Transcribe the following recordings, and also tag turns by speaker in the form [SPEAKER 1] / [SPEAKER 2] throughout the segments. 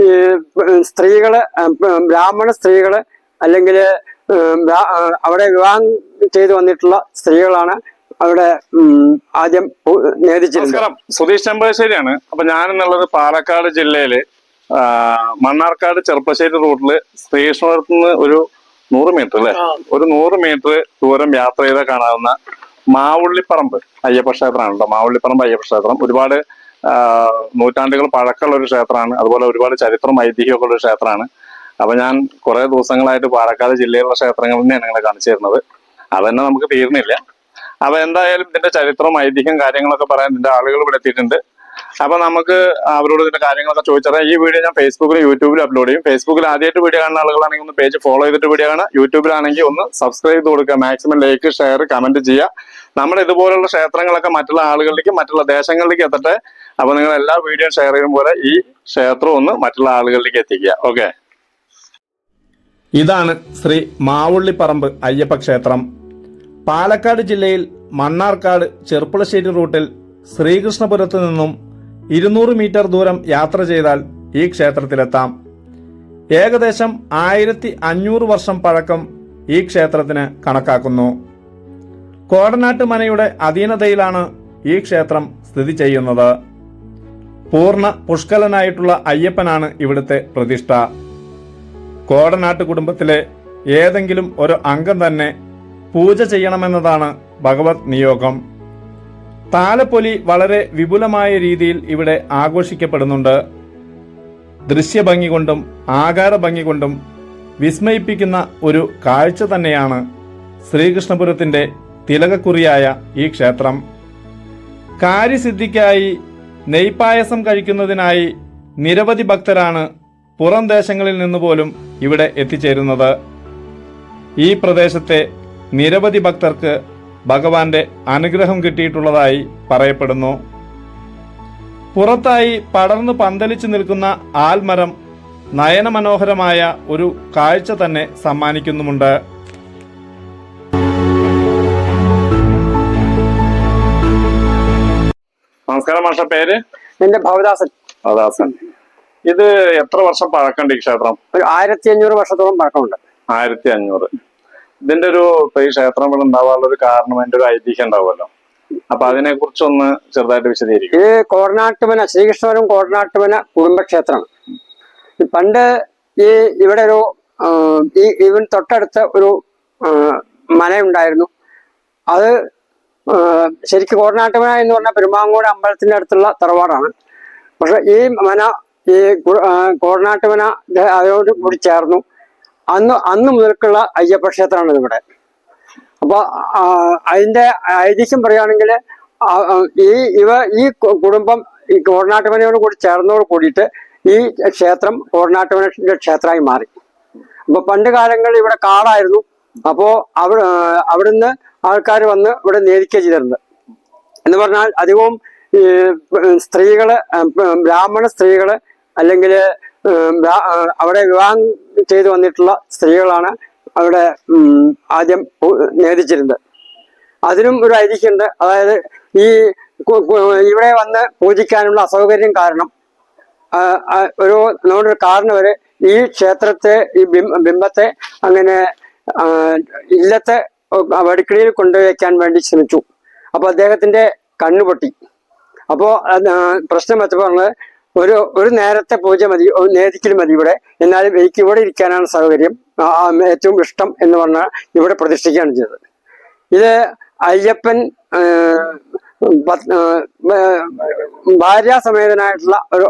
[SPEAKER 1] ഈ സ്ത്രീകൾ ബ്രാഹ്മണ സ്ത്രീകൾ അല്ലെങ്കിൽ അവിടെ വിവാഹം ചെയ്തു വന്നിട്ടുള്ള സ്ത്രീകളാണ് അവിടെ ആദ്യം
[SPEAKER 2] നമസ്കാരം. സുധീഷ് ചെമ്പശ്ശേരിയാണ് അപ്പൊ ഞാൻ എന്നുള്ളത് പാലക്കാട് ജില്ലയിൽ മണ്ണാർക്കാട് ചെറുപ്പശ്ശേരി റൂട്ടിൽ ശ്രീകൃഷ്ണപുരത്ത് നിന്ന് ഒരു നൂറ് മീറ്റർ അല്ലെ? ഒരു നൂറ് മീറ്റർ ദൂരം യാത്ര ചെയ്താൽ കാണാവുന്ന മാവുള്ളിപ്പറമ്പ് അയ്യപ്പ ക്ഷേത്രമാണ് കേട്ടോ മാവുള്ളിപ്പറമ്പ് അയ്യപ്പ ക്ഷേത്രം. ഒരുപാട് നൂറ്റാണ്ടുകൾ പഴക്കമുള്ള ഒരു ക്ഷേത്രമാണ്. അതുപോലെ ഒരുപാട് ചരിത്രം ഐതിഹ്യമൊക്കെ ഉള്ള ഒരു ക്ഷേത്രമാണ്. അപ്പൊ ഞാൻ കുറെ ദിവസങ്ങളായിട്ട് പാലക്കാട് ജില്ലയിലുള്ള ക്ഷേത്രങ്ങൾ തന്നെയാണ് നിങ്ങളെ കാണിച്ചു തരുന്നത്. അതന്നെ നമുക്ക് തീർന്നില്ല. അപ്പൊ എന്തായാലും ഇതിന്റെ ചരിത്രം ഐതിഹ്യം കാര്യങ്ങളൊക്കെ പറയാൻ ഇതിന്റെ ആളുകൾ ഇവിടെ എത്തിയിട്ടുണ്ട്. അപ്പൊ നമുക്ക് അവരോട് ഇതിന്റെ കാര്യങ്ങളൊക്കെ ചോദിച്ചറിയാം. ഈ വീഡിയോ ഞാൻ ഫേസ്ബുക്കിലും യൂട്യൂബിലും അപ്ലോഡ് ചെയ്യും. ഫേസ്ബുക്കിൽ ആദ്യമായിട്ട് വീഡിയോ കാണുന്ന ആളുകളാണെങ്കിൽ ഒന്ന് പേജ് ഫോളോ ചെയ്തിട്ട് വീഡിയോ കാണാം യൂട്യൂബിലാണെങ്കിൽ ഒന്ന് സബ്സ്ക്രൈബ് ചെയ്ത് കൊടുക്കുക. മാക്സിമം ലൈക്ക് ഷെയർ കമന്റ് ചെയ്യുക. നമ്മൾ ഇതുപോലുള്ള ക്ഷേത്രങ്ങളൊക്കെ മറ്റുള്ള ആളുകളിലേക്ക് മറ്റുള്ള ദേശങ്ങളിലേക്ക് എത്തട്ടെ. അപ്പൊ നിങ്ങൾ എല്ലാ വീഡിയോ ഷെയർ ചെയ്യും പോലെ ഈ ക്ഷേത്രം ഒന്ന് മറ്റുള്ള ആളുകളിലേക്ക് എത്തിക്കുക. ഓക്കെ ഇതാണ് ശ്രീ മാവുള്ളിപ്പറമ്പ് അയ്യപ്പ ക്ഷേത്രം. പാലക്കാട് ജില്ലയിൽ മണ്ണാർക്കാട് ചെർപ്പുളശ്ശേരി റൂട്ടിൽ ശ്രീകൃഷ്ണപുരത്ത് നിന്നും ഇരുന്നൂറ് മീറ്റർ ദൂരം യാത്ര ചെയ്താൽ ഈ ക്ഷേത്രത്തിലെത്താം. ഏകദേശം ആയിരത്തി അഞ്ഞൂറ് വർഷം പഴക്കം ഈ ക്ഷേത്രത്തിന് കണക്കാക്കുന്നു. കോടനാട്ട് മനയുടെ അധീനതയിലാണ് ഈ ക്ഷേത്രം സ്ഥിതി ചെയ്യുന്നത്. പൂർണ പുഷ്കലനായിട്ടുള്ള അയ്യപ്പനാണ് ഇവിടുത്തെ പ്രതിഷ്ഠ. കോടനാട്ട് കുടുംബത്തിലെ ഏതെങ്കിലും ഒരു അംഗം തന്നെ പൂജ ചെയ്യണമെന്നതാണ് ഭഗവത് നിയോഗം. താലപ്പൊലി വളരെ വിപുലമായ രീതിയിൽ ഇവിടെ ആഘോഷിക്കപ്പെടുന്നുണ്ട്. ദൃശ്യഭംഗി കൊണ്ടും ആകാര ഭംഗി കൊണ്ടും വിസ്മയിപ്പിക്കുന്ന ഒരു കാഴ്ച തന്നെയാണ് ശ്രീകൃഷ്ണപുരത്തിന്റെ തിലകക്കുറിയായ ഈ ക്ഷേത്രം. കാര്യസിദ്ധിക്കായി നെയ്പായസം കഴിക്കുന്നതിനായി നിരവധി ഭക്തരാണ് പുറം ദേശങ്ങളിൽ നിന്ന് പോലും ഇവിടെ എത്തിച്ചേരുന്നത്. ഈ പ്രദേശത്തെ നിരവധി ഭക്തർക്ക് ഭഗവാന്റെ അനുഗ്രഹം കിട്ടിയിട്ടുള്ളതായി പറയപ്പെടുന്നു. പുറത്തായി പടർന്നു പന്തലിച്ചു നിൽക്കുന്ന ആൽമരം നയനമനോഹരമായ ഒരു കാഴ്ച തന്നെ സമ്മാനിക്കുന്നുമുണ്ട്. നമസ്കാരം മാഷ. പേര്?
[SPEAKER 1] എന്റെ ഭവദാസൻ.
[SPEAKER 2] ഭവദാസൻ. ഇത് എത്ര വർഷം പഴക്കണ്ട് ഈ ക്ഷേത്രം?
[SPEAKER 1] ഒരു ആയിരത്തി അഞ്ഞൂറ് വർഷത്തോളം പഴക്കമുണ്ട്.
[SPEAKER 2] ആയിരത്തി അഞ്ഞൂറ് ഇതിന്റെ ഒരു ഈ ക്ഷേത്രം ഇവിടെ ഉണ്ടാവാനുള്ള ഒരു കാരണം അതിന്റെ ഒരു ഐതിഹ്യം ഉണ്ടാവുമല്ലോ. അപ്പൊ അതിനെ കുറിച്ചൊന്ന് ചെറുതായിട്ട് വിശദീകരിക്കും.
[SPEAKER 1] ഇത് കോടനാട്ടുമന ശ്രീകൃഷ്ണപുരം കോടനാട്ടുമന കുടുംബക്ഷേത്രമാണ് ഈ പണ്ട് ഈ ഇവിടെ ഒരു ഈ ഇവൻ തൊട്ടടുത്ത ഒരു മലയുണ്ടായിരുന്നു. അത് ശരിക്കും കോടനാട്ടുമന എന്ന് പറഞ്ഞ പെരുമാങ്ങോട് അമ്പലത്തിന്റെ അടുത്തുള്ള തറവാടാണ്. പക്ഷെ ഈ മന ഈ കോടനാട്ടുമന അതിനോട് കൂടി ചേർന്നു. അന്ന് അന്ന് മുതൽക്കുള്ള അയ്യപ്പ ക്ഷേത്രമാണ് ഇവിടെ അപ്പൊ അതിന്റെ ഐതിഹ്യം പറയുകയാണെങ്കിൽ ഈ ഇവ ഈ കുടുംബം ഈ കോടനാട്ടുമനയോട് കൂടി ചേർന്നോട് കൂടിയിട്ട് ഈ ക്ഷേത്രം കോടനാട്ടുമനയുടെ ക്ഷേത്രമായി മാറി. അപ്പൊ പണ്ട് കാലങ്ങളിൽ ഇവിടെ കാടായിരുന്നു. അപ്പോ അവിടെ അവിടുന്ന് ആൾക്കാർ വന്ന് ഇവിടെ നേരിക്കുക ചെയ്തിരുന്നത്. എന്ന് പറഞ്ഞാൽ അധികവും സ്ത്രീകൾ ബ്രാഹ്മണ സ്ത്രീകൾ അല്ലെങ്കിൽ അവിടെ വിവാഹം ചെയ്തു വന്നിട്ടുള്ള സ്ത്രീകളാണ് അവിടെ ആദ്യം നേദിച്ചിരുന്നത്. അതിനും ഒരു ഐതിഹ്യമുണ്ട്. അതായത് ഈ ഇവിടെ വന്ന് പൂജിക്കാനുള്ള അസൗകര്യം കാരണം ഒരു നമ്മുടെ കാരണം വരെ ഈ ക്ഷേത്രത്തെ ഈ ബിംബത്തെ അങ്ങനെ ഇല്ലത്തെ വടുക്കളിയിൽ കൊണ്ടുവയ്ക്കാൻ വേണ്ടി ശ്രമിച്ചു. അപ്പൊ അദ്ദേഹത്തിന്റെ കണ്ണുപൊട്ടി. അപ്പോൾ അപ്പോ പ്രശ്നം വെച്ചപ്പോൾ പറഞ്ഞത് ഒരു ഒരു നേരത്തെ പൂജ മതി നേരിക്കൽ മതി ഇവിടെ. എന്നാലും എനിക്ക് ഇവിടെ ഇരിക്കാനാണ് സൗകര്യം. ഏറ്റവും ഇഷ്ടം എന്ന് പറഞ്ഞാൽ ഇവിടെ പ്രതിഷ്ഠിക്കുകയാണ് ചെയ്തത്. ഇത് അയ്യപ്പൻ ഭാര്യാസമേതനായിട്ടുള്ള ഒരു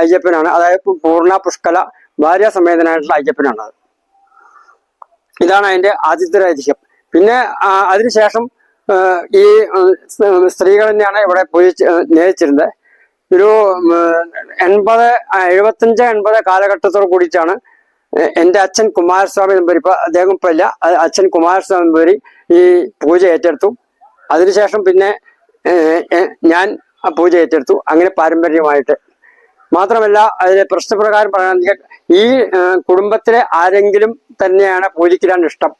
[SPEAKER 1] അയ്യപ്പനാണ്. അതായത് പൂർണ പുഷ്കല ഭാര്യാസമേതനായിട്ടുള്ള അയ്യപ്പനാണ് അത് ഇതാണ് അതിന്റെ ഐതിഹ്യം പിന്നെ അതിനുശേഷം ഈ സ്ത്രീകൾ തന്നെയാണ് ഇവിടെ പോയി നേരിച്ചിരുന്നത്. ഒരു എൺപത് എഴുപത്തഞ്ച് എൺപത് കാലഘട്ടത്തോട് കൂടിയിട്ടാണ് എന്റെ അച്ഛൻ കുമാരസ്വാമി നമ്പൂരി ഇപ്പൊ അദ്ദേഹം ഇപ്പൊ ഇല്ല. അച്ഛൻ കുമാരസ്വാമി നമ്പൂരി ഈ പൂജ ഏറ്റെടുത്തു. അതിനുശേഷം പിന്നെ ഞാൻ ആ പൂജ ഏറ്റെടുത്തു. അങ്ങനെ പാരമ്പര്യമായിട്ട്. മാത്രമല്ല അതിലെ പ്രശ്നപ്രകാരം പറയുകയാണെങ്കിൽ ഈ കുടുംബത്തിലെ ആരെങ്കിലും തന്നെയാണ് പൂജിക്കാൻ ഇഷ്ടം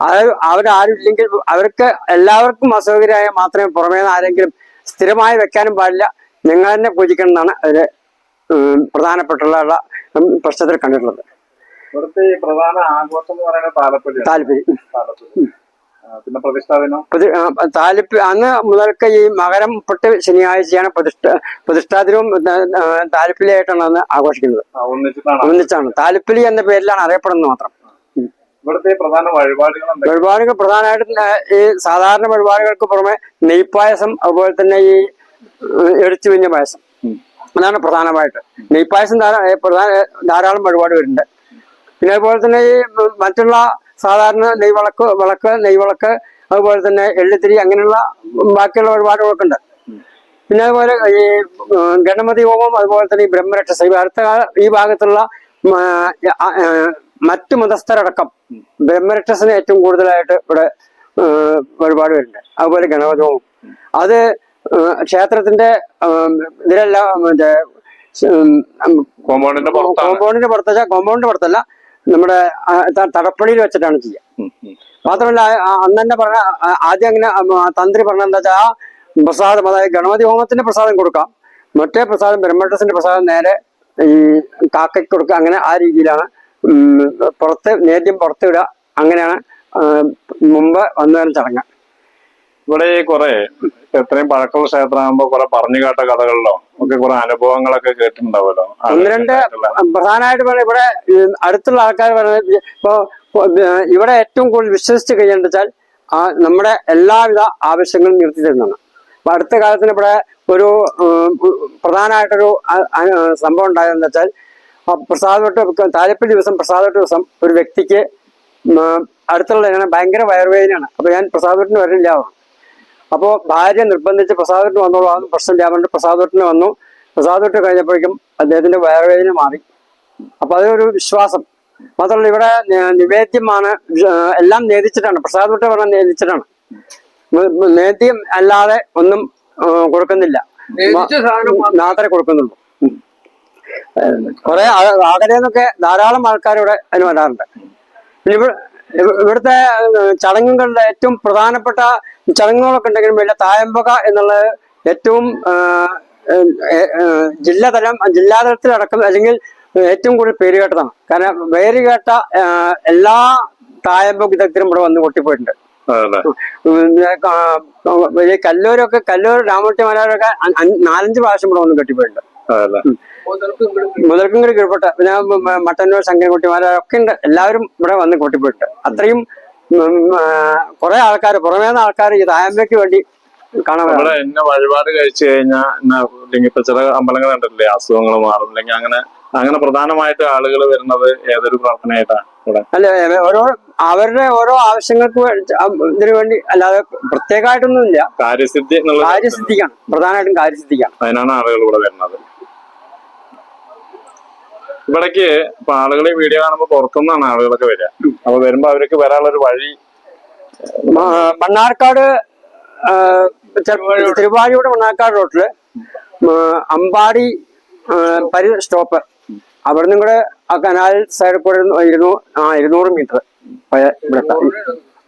[SPEAKER 1] അത് അവരാരും ഇല്ലെങ്കിൽ അവർക്ക് എല്ലാവർക്കും അസൗകര്യമായ മാത്രമേ പുറമേ ആരെങ്കിലും സ്ഥിരമായി വെക്കാനും പാടില്ല. നിങ്ങൾ തന്നെ പൂജിക്കണം എന്നാണ് അതിൽ പ്രധാനപ്പെട്ടുള്ള പ്രശ്നത്തിൽ കണ്ടിട്ടുള്ളത്.
[SPEAKER 2] ഇവിടുത്തെ പ്രധാന ആഘോഷം എന്ന് പറയുന്നത് താലപ്പൊലിയാണ് താലപ്പൊലി. പിന്നെ പ്രതിഷ്ഠാദിനം?
[SPEAKER 1] താലിപ്പ് അന്ന് മുതൽക്ക് ഈ മകരം പൊട്ട് ശനിയാഴ്ചയാണ് പ്രതിഷ്ഠ പ്രതിഷ്ഠാദിനവും താലിപ്പിലിയായിട്ടാണ് അന്ന് ആഘോഷിക്കുന്നത്. ഒന്നിച്ചാണ്. താലിപ്പിലി എന്ന പേരിലാണ് അറിയപ്പെടുന്നത് മാത്രം.
[SPEAKER 2] ഇവിടുത്തെ പ്രധാന വഴിപാടുകൾ
[SPEAKER 1] വഴിപാടുകൾ പ്രധാനമായിട്ടും ഈ സാധാരണ വഴിപാടുകൾക്ക് പുറമെ നെയ്പ്പായസം അതുപോലെ തന്നെ ഈ എടിച്ചു പിഞ്ഞ പായസം. അതാണ് പ്രധാനമായിട്ട്. നെയ്പ്പായസം പ്രധാന ധാരാളം വഴിപാട് വരുന്നുണ്ട്. പിന്നെ അതുപോലെ തന്നെ ഈ മറ്റുള്ള സാധാരണ നെയ്വിളക്ക് വിളക്ക് നെയ്വിളക്ക് അതുപോലെ തന്നെ എള്ളിത്തിരി അങ്ങനെയുള്ള ബാക്കിയുള്ള വഴിപാടുകളൊക്കെ ഉണ്ട്. പിന്നെ അതുപോലെ ഈ ഗണപതി ഹോമം അതുപോലെ തന്നെ ഈ ബ്രഹ്മരക്ഷസ. ഈ അടുത്ത ഈ ഭാഗത്തുള്ള മറ്റു മതസ്ഥരടക്കം ബ്രഹ്മരക്ഷസിന് ഏറ്റവും കൂടുതലായിട്ട് ഇവിടെ ഒരുപാട് വരുന്നുണ്ട്. അതുപോലെ ഗണപതി ഹോമം. അത് ക്ഷേത്രത്തിന്റെ ഇതിലെല്ലാം മറ്റേ
[SPEAKER 2] കോമ്പൗണ്ടിന്റെ
[SPEAKER 1] കോമ്പൗണ്ടിന്റെ പുറത്തല്ല കോമ്പൗണ്ടിന്റെ പുറത്തല്ല നമ്മുടെ തടപ്പള്ളിയിൽ വെച്ചിട്ടാണ് ചെയ്യുക. മാത്രമല്ല അന്ന് തന്നെ പറഞ്ഞ ആദ്യം അങ്ങനെ തന്ത്രി പറഞ്ഞ എന്താ വെച്ചാൽ ആ പ്രസാദം അതായത് ഗണപതി ഹോമത്തിന്റെ പ്രസാദം കൊടുക്കാം. മറ്റേ പ്രസാദം ബ്രഹ്മട്ടസിന്റെ പ്രസാദം നേരെ ഈ കാക്കയ്ക്ക് കൊടുക്കുക അങ്ങനെ ആ രീതിയിലാണ് പുറത്ത് നേദ്യം പുറത്ത് വിടുക അങ്ങനെയാണ് മുമ്പ് വന്നതിന് ചടങ്ങ്.
[SPEAKER 2] ഇവിടെ കുറെ എത്രയും പഴക്കമുള്ള ക്ഷേത്രമാകുമ്പോ കുറെ പറഞ്ഞു കേട്ട കഥകളിലോ ഒക്കെ കുറെ അനുഭവങ്ങളൊക്കെ കേട്ടിട്ടുണ്ടാവല്ലോ
[SPEAKER 1] ഒന്ന് രണ്ട് പ്രധാനമായിട്ട് പറയാം ഇവിടെ അടുത്തുള്ള ആൾക്കാർ പറയുന്നത് ഇപ്പോ ഇവിടെ ഏറ്റവും കൂടുതൽ വിശ്വസിച്ച് കഴിയേണ്ട വെച്ചാൽ ആ നമ്മുടെ എല്ലാവിധ ആവശ്യങ്ങളും നിർത്തി തരുന്നതാണ്. അപ്പൊ അടുത്ത കാലത്തിന് ഇവിടെ ഒരു പ്രധാനമായിട്ടൊരു സംഭവം ഉണ്ടായതെന്ന് വെച്ചാൽ പ്രസാദോട്ട് താലപ്പൊലി ദിവസം പ്രസാദോട്ട് ദിവസം ഒരു വ്യക്തിക്ക് അടുത്തുള്ള ഭയങ്കര വയറുവേദനയാണ്. അപ്പൊ ഞാൻ പ്രസാദോട്ടിന് വരില്ല. അപ്പോൾ ഭാര്യ നിർബന്ധിച്ച് പ്രസാദത്തിന് വന്നോളൂ. പ്രശ്നം രാമന്റെ പ്രസാദത്തിന് വന്നു. പ്രസാദത്ത് കഴിഞ്ഞപ്പോഴേക്കും അദ്ദേഹത്തിന്റെ വയറുവേദന മാറി. അപ്പൊ അതൊരു വിശ്വാസം. മാത്രമല്ല ഇവിടെ നിവേദ്യമാണ് എല്ലാം നേദിച്ചിട്ടാണ് പ്രസാദോട്ട് പറഞ്ഞ നേദിച്ചിട്ടാണ് നേദ്യം അല്ലാതെ ഒന്നും കൊടുക്കുന്നില്ല. മാത്രമേ കൊടുക്കുന്നുള്ളൂ. കൊറേ നിന്നൊക്കെ ധാരാളം ആൾക്കാർ ഇവിടെ അതിന് വരാറുണ്ട്. പിന്നെ ഇവിടുത്തെ ചടങ്ങുകളുടെ ഏറ്റവും പ്രധാനപ്പെട്ട ചടങ്ങുകളൊക്കെ ഉണ്ടെങ്കിലും വലിയ തായമ്പക എന്നുള്ളത് ഏറ്റവും ജില്ലാതലം ജില്ലാതലത്തിലടക്കം അല്ലെങ്കിൽ ഏറ്റവും കൂടുതൽ പേര് കേട്ടതാണ്. കാരണം പേര് കേട്ട എല്ലാ തായമ്പ വിദഗ്ധരും ഇവിടെ വന്ന് കൊട്ടിപ്പോയിട്ടുണ്ട്. കല്ലൂരൊക്കെ കല്ലൂർ രാമൂർത്തി മലയാളൊക്കെ നാലഞ്ച് പ്രാവശ്യം ഇവിടെ വന്ന് കെട്ടിപ്പോയിട്ടുണ്ട്.
[SPEAKER 3] മുതൽക്ക്
[SPEAKER 1] കീഴ്പ്പെട്ട. മ- മ- മട്ടന്നൂർ ശങ്കരൻകുട്ടിമാരൊക്കെ ഉണ്ട്. എല്ലാവരും ഇവിടെ വന്ന് കൂട്ടിപ്പോയിട്ട് അത്രയും കുറെ ആൾക്കാർ പുറമേ നിന്ന് ആൾക്കാർ ഈ താഴ്മയ്ക്ക് വേണ്ടി.
[SPEAKER 2] ഇവിടെ എന്നെ വഴിപാട് കഴിച്ചു കഴിഞ്ഞാൽ അല്ലെങ്കിൽ ഇപ്പൊ ചില അമ്പലങ്ങൾ കണ്ടിട്ടില്ലേ അസുഖങ്ങൾ മാറും. അല്ലെങ്കിൽ അങ്ങനെ അങ്ങനെ പ്രധാനമായിട്ട് ആളുകൾ വരുന്നത് ഏതൊരു പ്രാർത്ഥനയായിട്ടാണ് ഇവിടെ?
[SPEAKER 1] അല്ല ഓരോ അവരുടെ ഓരോ ആവശ്യങ്ങൾക്ക് ഇതിനു വേണ്ടി അല്ലാതെ പ്രത്യേകമായിട്ടൊന്നുമില്ല.
[SPEAKER 2] കാര്യസിദ്ധി
[SPEAKER 1] കാര്യസിദ്ധിക്കാണ്. പ്രധാനമായിട്ടും കാര്യസിദ്ധിക്കാണ്.
[SPEAKER 2] അതിനാണ് ആളുകൾ ഇവിടെ വരുന്നത്. ഇവിടേക്ക് ഇപ്പൊ ആളുകൾ വീഡിയോ കാണുമ്പോൾ പുറത്തുനിന്നാണ് ആളുകളൊക്കെ വരിക. അപ്പൊ വരുമ്പോ അവർക്ക് വരാനുള്ള ഒരു വഴി
[SPEAKER 1] മണ്ണാർക്കാട് തിരുവാരിയുടെ മണ്ണാർക്കാട് റോട്ടിൽ അമ്പാടി പരി സ്റ്റോപ്പ്. അവിടെ നിന്നും കൂടെ ആ കനാൽ സൈഡിൽ കൂടെ ഇരുന്നൂ ആ ഇരുന്നൂറ് മീറ്റർ. ഇവിടെ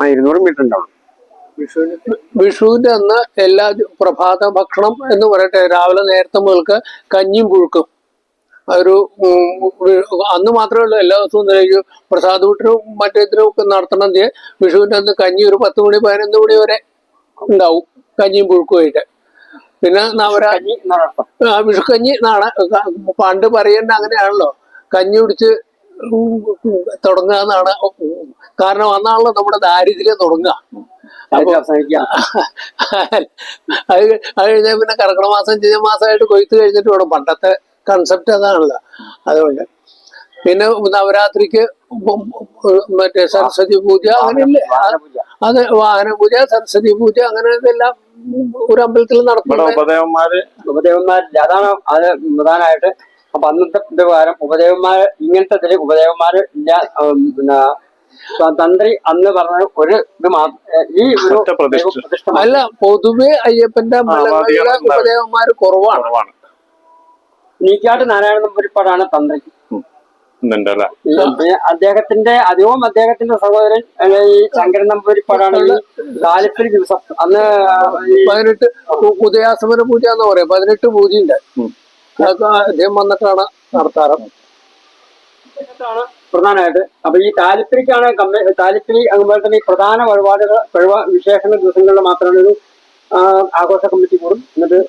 [SPEAKER 1] ആ ഇരുന്നൂറ് മീറ്റർ ഉണ്ടാവും
[SPEAKER 3] വിഷുവിന് വിഷുവിന്റെ അന്ന് എല്ലാ പ്രഭാത ഭക്ഷണം എന്ന് പറയട്ടെ രാവിലെ നേരത്തെ മുതൽക്ക് കഞ്ഞിയും പുഴുക്കും. ഒരു അന്ന് മാത്രമേ ഉള്ളൂ എല്ലാ ദിവസവും നിലയ്ക്ക് പ്രസാദ വീട്ടിനും മറ്റേതിനും ഒക്കെ നടത്തണം വിഷുവിന്റെ വിഷുവിന്റെ അന്ന് കഞ്ഞി ഒരു പത്ത് മണി പതിനൊന്ന് മണി വരെ ഉണ്ടാവും കഞ്ഞിയും പുഴുക്കുമായിട്ട്. പിന്നെ നവരാഞ്ഞി വിഷുക്കഞ്ഞി നാണ് പണ്ട് പറയേണ്ട അങ്ങനെയാണല്ലോ. കഞ്ഞി കുടിച്ച് തുടങ്ങുക എന്നാണ്. കാരണം അന്നാണല്ലോ നമ്മുടെ ദാരിദ്ര്യം തുടങ്ങുക. അത് അത് കഴിഞ്ഞാൽ പിന്നെ കർക്കിടക മാസം ചിങ്ങമാസമായിട്ട് കൊയ്ത്ത് കഴിഞ്ഞിട്ട് വേണം പണ്ടത്തെ കൺസെപ്റ്റ് അതാണല്ലോ. അതുകൊണ്ട്. പിന്നെ നവരാത്രിക്ക് മറ്റേ സരസ്വതി പൂജ അങ്ങനെയല്ലേ?
[SPEAKER 1] വാഹനപൂജ.
[SPEAKER 3] അത് വാഹന പൂജ സരസ്വതി പൂജ അങ്ങനെ ഇതെല്ലാം ഒരു അമ്പലത്തിൽ
[SPEAKER 2] നടത്തണം
[SPEAKER 3] നടത്തുന്നത്
[SPEAKER 2] ഉപദേവന്മാര്
[SPEAKER 1] ഉപദേവന്മാരില്ല. അതാണ് അത് പ്രധാനമായിട്ട്. അപ്പൊ അന്നത്തെ പ്രകാരം ഉപദേവന്മാര് ഇങ്ങനത്തെ ഇതിൽ ഉപദേവന്മാര് ഇല്ല പിന്നെ തന്ത്രി അന്ന് പറഞ്ഞ ഒരു ഇത് മാത്രം ഈ ഒരു
[SPEAKER 3] അല്ല പൊതുവെ അയ്യപ്പന്റെ ഉപദേവന്മാര് കുറവാണ്.
[SPEAKER 1] നീക്കാട്ട് നാരായണ നമ്പൂരിപ്പാടാണ് തന്ത്രി. അദ്ദേഹത്തിന്റെ അധികവും അദ്ദേഹത്തിന്റെ സഹോദരൻ ഈ ശങ്കരൻ നമ്പൂരിപ്പാടാണ് ഈ താലിപ്പലി ദിവസം. അന്ന്
[SPEAKER 3] പതിനെട്ട് ഉദയാസമര ഉദയാസമന പൂജ എന്ന് പറയാം. പതിനെട്ട് പൂജയുണ്ട്. അതൊക്കെ അദ്ദേഹം വന്നിട്ടാണ് നടത്താറ്.
[SPEAKER 1] പ്രധാനമായിട്ട്. അപ്പൊ ഈ താലിപ്പിരിക്കാണ് കമ്മ താലിപ്പിരി അതുപോലെ തന്നെ ഈ പ്രധാന വഴിപാടുകൾ വഴിപാ വിശേഷണ ദിവസങ്ങളിൽ മാത്രമാണ് ഒരു ആ, ആഘോഷ കമ്മിറ്റി കൂടും. എന്നിട്ട്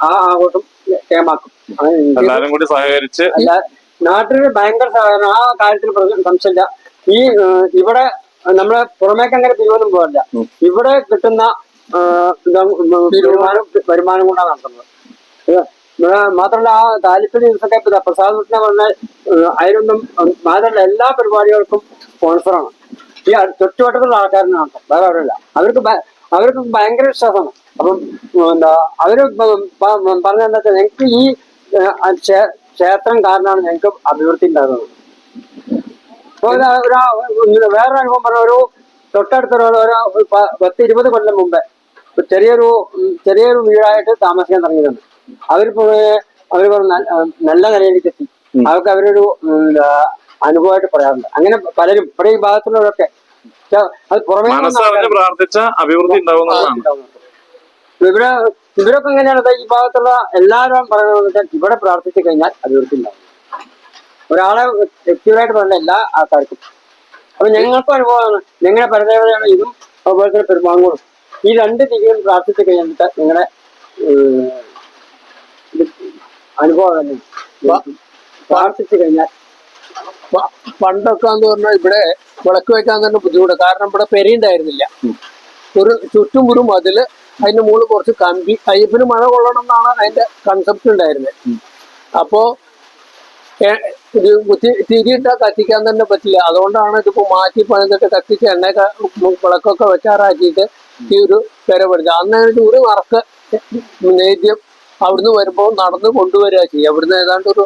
[SPEAKER 1] ആ ആഘോഷം കേമാക്കും. എല്ലാവരും
[SPEAKER 2] എല്ലാരും കൂടി സഹകരിച്ച്
[SPEAKER 1] നാട്ടിൽ ഭയങ്കര സഹകരണം ആ കാര്യത്തിൽ സംശയമില്ല. ഈ ഇവിടെ നമ്മളെ പുറമേക്ക് അങ്ങനെ പിരിവൊന്നും പോകില്ല ഇവിടെ കിട്ടുന്ന വരുമാനം വരുമാനം കൊണ്ടാണ് നടത്തുന്നത്. മാത്രമല്ല ആ താലിപ്പിന് ദിവസമൊക്കെ പ്രസാദ് കൃഷ്ണ പറഞ്ഞ അതിനൊന്നും മാത്രമല്ല എല്ലാ പരിപാടികൾക്കും സ്പോൺസറാണ് ഈ ചുറ്റുവട്ടത്തുള്ള ആൾക്കാരനെ നടത്തും വേറെ അവരല്ല അവർക്ക് അവർക്ക് ഭയങ്കര വിശ്വാസമാണ് അപ്പം എന്താ അവർ പറഞ്ഞ എന്താ വെച്ചാൽ ഞങ്ങൾക്ക് ഈ ക്ഷേത്രം കാരണമാണ് ഞങ്ങൾക്ക് അഭിവൃദ്ധി ഉണ്ടാകുന്നത്. വേറെ വേറൊരു അനുഭവം പറഞ്ഞ ഒരു തൊട്ടടുത്തൊരു ഒരു പത്ത് ഇരുപത് കൊല്ലം മുമ്പേ ചെറിയൊരു ചെറിയൊരു വീടായിട്ട് താമസിക്കാൻ തുടങ്ങിയതാണ് അവർ പറഞ്ഞ നല്ല നിലയിലേക്ക് എത്തി. അവർക്ക് അവരൊരു അനുഭവമായിട്ട് പറയാറുണ്ട്. അങ്ങനെ പലരും ഇവിടെ ഈ ഭാഗത്തുള്ളവരൊക്കെ അത് പുറമേ
[SPEAKER 2] മനസ്സറിഞ്ഞ് പ്രാർത്ഥിച്ച അഭിവൃദ്ധി ഉണ്ടാവുന്നതാണ്.
[SPEAKER 1] ഇവർ ഇവരൊക്കെ എങ്ങനെയാണ്? ഈ ഭാഗത്തുള്ള എല്ലാവരും പറയുന്നത് വെച്ചാൽ ഇവിടെ പ്രാർത്ഥിച്ചു കഴിഞ്ഞാൽ അഭിവൃദ്ധി ഉണ്ടാവും. ഒരാളെ വ്യക്തിപരമായിട്ട് പറഞ്ഞ എല്ലാ ആൾക്കാർക്കും. അപ്പൊ ഞങ്ങൾക്കും അനുഭവമാണ്. ഞങ്ങളുടെ പരദേവതയാണ് ഇതും അതുപോലെ തന്നെ പെരുമാങ്ങോടും ഈ രണ്ട് രീതിയിലും പ്രാർത്ഥിച്ചു കഴിഞ്ഞാൽ നിങ്ങളുടെ അനുഭവം തന്നെ. പ്രാർത്ഥിച്ചു കഴിഞ്ഞാൽ
[SPEAKER 3] പണ്ടൊക്കെ എന്ന് പറഞ്ഞാൽ ഇവിടെ വിളക്ക് വെക്കാൻ തന്നെ ബുദ്ധിമുട്ട്. കാരണം ഇവിടെ പെരയുണ്ടായിരുന്നില്ല. ഒരു ചുറ്റും ഒരു മതിൽ അതിന്റെ മുകളിൽ കുറച്ച് കമ്പി അയ്യപ്പിന് മഴ കൊള്ളണം എന്നാണ് അതിന്റെ കൺസെപ്റ്റ് ഉണ്ടായിരുന്നത് അപ്പോ ഏ- ഇത് കുത്തി തിരിയിട്ടാ കത്തിക്കാൻ തന്നെ പറ്റില്ല. അതുകൊണ്ടാണ് ഇതിപ്പോ മാറ്റി പണിതിട്ട് കത്തിച്ച് എണ്ണയൊക്കെ വിളക്കൊക്കെ വെച്ചാറാക്കിയിട്ട് ഈ ഒരു പെര പഠിച്ചത് അന്ന് ഒരു വർക്ക് നേദ്യം അവിടുന്ന് വരുമ്പോൾ നടന്ന് കൊണ്ടുവരിക ചെയ്യുക അവിടുന്ന് ഏതാണ്ട് ഒരു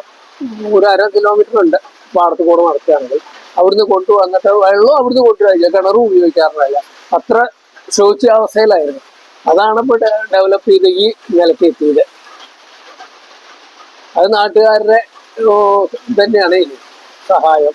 [SPEAKER 3] ഒരു അര കിലോമീറ്റർ ഉണ്ട്. പാടത്ത് കൂടെ നടക്കുകയാണെങ്കിൽ അവിടുന്ന് കൊണ്ടുവന്നിട്ട് വെള്ളം അവിടുന്ന് കൊണ്ടുവരില്ല. കിണറും ഉപയോഗിക്കാറില്ല അത്ര ശോച്യാവസ്ഥയിലായിരുന്നു അതാണ് ഇപ്പോൾ ഡെവലപ്പ് ചെയ്ത് ഈ നിലയ്ക്ക് എത്തിയത്. അത് നാട്ടുകാരുടെ തന്നെയാണ് സഹായം.